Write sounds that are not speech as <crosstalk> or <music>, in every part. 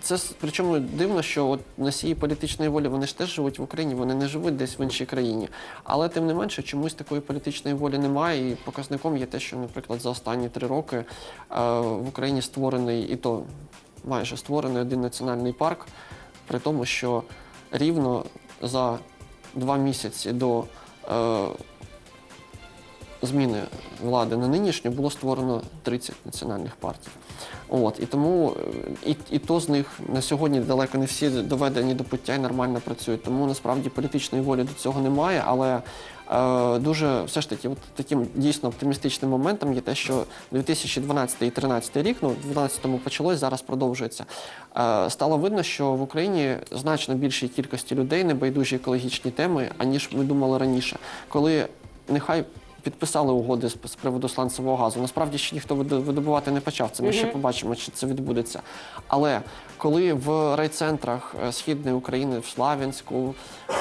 це причому дивно, що от носії політичної волі вони ж теж живуть в Україні, вони не живуть десь в іншій країні. Але тим не менше, чомусь такої політичної волі немає. І показником є те, що, наприклад, за останні три роки е, в Україні створений і то майже створений один національний парк, при тому, що рівно за два місяці до е, зміни влади на нинішню було створено 30 національних партій. От і тому і, і то з них на сьогодні далеко не всі доведені до пуття і нормально працюють. Тому насправді політичної волі до цього немає, але е, дуже все ж таки, от таким дійсно оптимістичним моментом є те, що 2012 і 2013 рік, ну в 2012-му почалось, зараз продовжується. Е, стало видно, що в Україні значно більшій кількості людей небайдужі екологічні теми, аніж ми думали раніше, коли нехай. Підписали угоди з, з приводу сланцевого газу. Насправді ще ніхто видобувати не почав. Це ми ще побачимо, чи це відбудеться. Але коли в райцентрах е, східної України, в Славянську, е,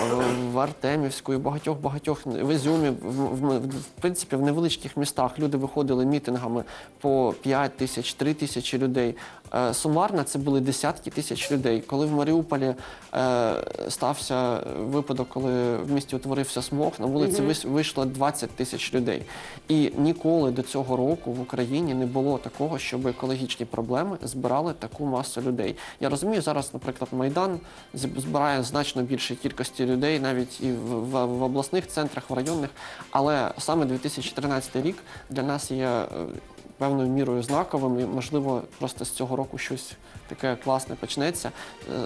в Артемівську і багатьох багатьох в Ізюмі, в, в, в принципі, в невеличких містах люди виходили мітингами по 5 тисяч, 3 тисячі людей. Е, Сумарно це були десятки тисяч людей. Коли в Маріуполі е, стався випадок, коли в місті утворився смог, на вулиці вис- вийшло 20 тисяч людей. І ніколи до цього року в Україні не було такого, щоб екологічні проблеми збирали таку масу людей. Я розумію, зараз, наприклад, Майдан збирає значно більшій кількості людей, навіть і в, в, в обласних центрах, в районних. Але саме 2013 рік для нас є е, певною мірою знаковим, і можливо, просто з цього року щось таке класне почнеться.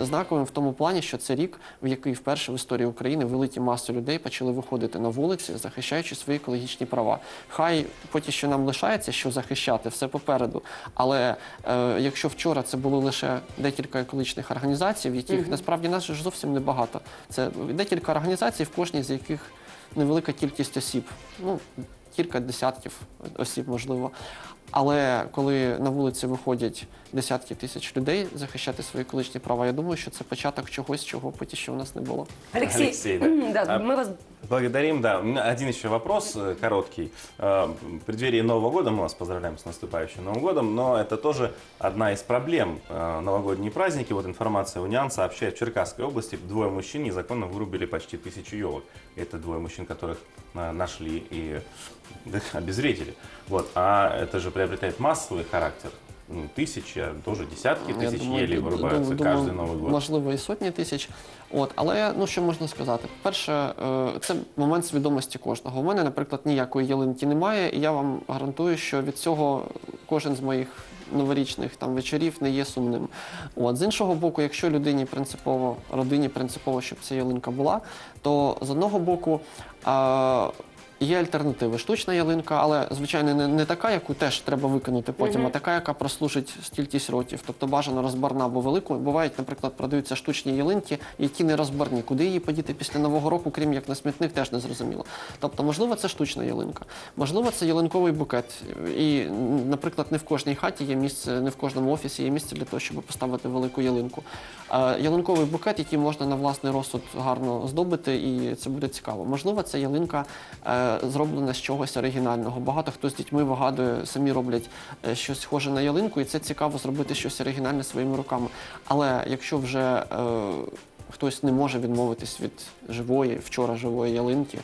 Е, Знаковим в тому плані, що це рік, в який вперше в історії України великі маси людей почали виходити на вулиці, захищаючи свої екологічні права. Хай поки що нам лишається, що захищати, все попереду. Але е, якщо вчора це було лише декілька екологічних організацій, в яких насправді нас ж зовсім небагато. Це декілька організацій, в кожній з яких невелика кількість осіб. Ну, кілька десятків осіб, можливо. Але коли на вулиці виходять десятки тисяч людей захищати свої екологічні права, я думаю, що це початок чогось, чого поки що у нас не було. Алексей, Алексей, да. м, да, А, мы вас Благодарим, да. У меня один еще вопрос э, короткий. Э, В преддверии Нового года мы вас поздравляем с наступающим Новым годом, но это тоже одна из проблем. Э, Новогодние праздники, вот информация Униан сообщает, в Черкасской области двое мужчин незаконно вырубили почти тысячу елок. Это двое мужчин, которых э, нашли и <laughs> э, обезвредили. Вот. А это же приобретает массовый характер. Ну, Тысячи, а тоже десятки Я тысяч думаю, елей ду- вырубаются думаю, каждый Новый год. Можливо, і сотні тисяч. От, але ну що можна сказати? Перше, е, це момент свідомості кожного. У мене, наприклад, ніякої ялинки немає, і я вам гарантую, що від цього кожен з моїх новорічних там вечорів не є сумним. От з іншого боку, якщо людині принципово, родині принципово, щоб ця ялинка була, то з одного боку. е, Є альтернативи. Штучна ялинка, але звичайно не, не така, яку теж треба викинути потім, а така, яка прослужить стількись років. Тобто бажано розбарна або велику. Бувають, наприклад, продаються штучні ялинки, які не розбарні. Куди її подіти після нового року, крім як на смітник, теж не зрозуміло. Тобто, можливо, це штучна ялинка, можливо, це ялинковий букет. І, наприклад, не в кожній хаті є місце, не в кожному офісі є місце для того, щоб поставити велику ялинку. Е, ялинковий букет, який можна на власний розсуд гарно здобити, і це буде цікаво. Можливо, це ялинка е, зроблена з чогось оригінального. Багато хто з дітьми вигадує, самі роблять е, щось схоже на ялинку, і це цікаво зробити щось оригінальне своїми руками. Але якщо вже е, хтось не може відмовитись від живої, вчора живої ялинки.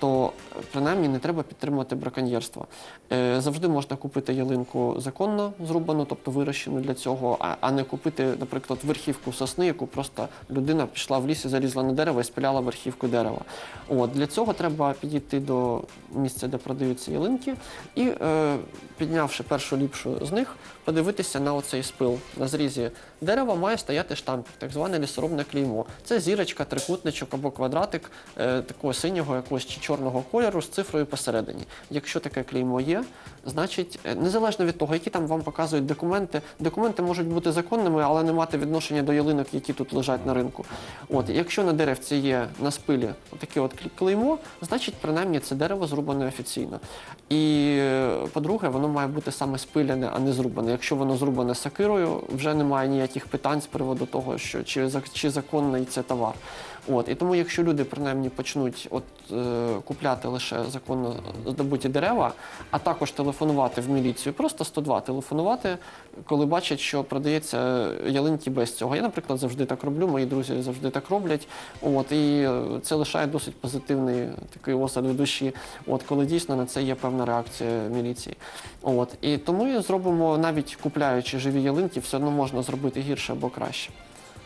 То принаймні не треба підтримувати браконьєрство. Е, завжди можна купити ялинку законно зрубану, тобто вирощену для цього, а, не купити, наприклад, верхівку сосни, яку просто людина пішла в лісі, залізла на дерево і спиляла верхівку дерева. От для цього треба підійти до місця, де продаються ялинки, і е, піднявши першу ліпшу з них, подивитися на оцей спил. На зрізі дерева має стояти штампик, так зване лісоробне клеймо. Це зірочка, трикутничок або квадратик е, такого синього якогось чи чорного кольору з цифрою посередині. Якщо таке клеймо є, значить, е, незалежно від того, які там вам показують документи, документи можуть бути законними, але не мати відношення до ялинок, які тут лежать на ринку. От, якщо на деревці є на спилі таке от клей- клеймо, значить, принаймні це дерево зрубане офіційно. І е, по-друге, воно має бути саме спиляне, а не зрубане. Якщо воно зрубане сакирою, вже немає ніяких питань з приводу того, що чи, чи законний це товар. От і тому, якщо люди принаймні почнуть от е, купляти лише законно здобуті дерева, а також телефонувати в міліцію. Просто 102 телефонувати, коли бачать, що продається ялинки без цього. Я, наприклад, завжди так роблю, мої друзі завжди так роблять. От, і е, це лишає досить позитивний такий осад в душі, от, коли дійсно на це є певна реакція міліції. От, і тому зробимо, навіть купляючи живі ялинки, все одно можна зробити гірше або краще.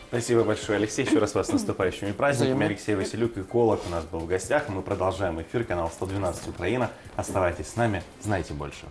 Спасибо большое, Алексей. Еще раз вас с наступающими праздниками. Взаимно. Алексей Василюк, эколог, у нас был в гостях. Мы продолжаем эфир, канал 112 Украина. Оставайтесь с нами, знайте больше.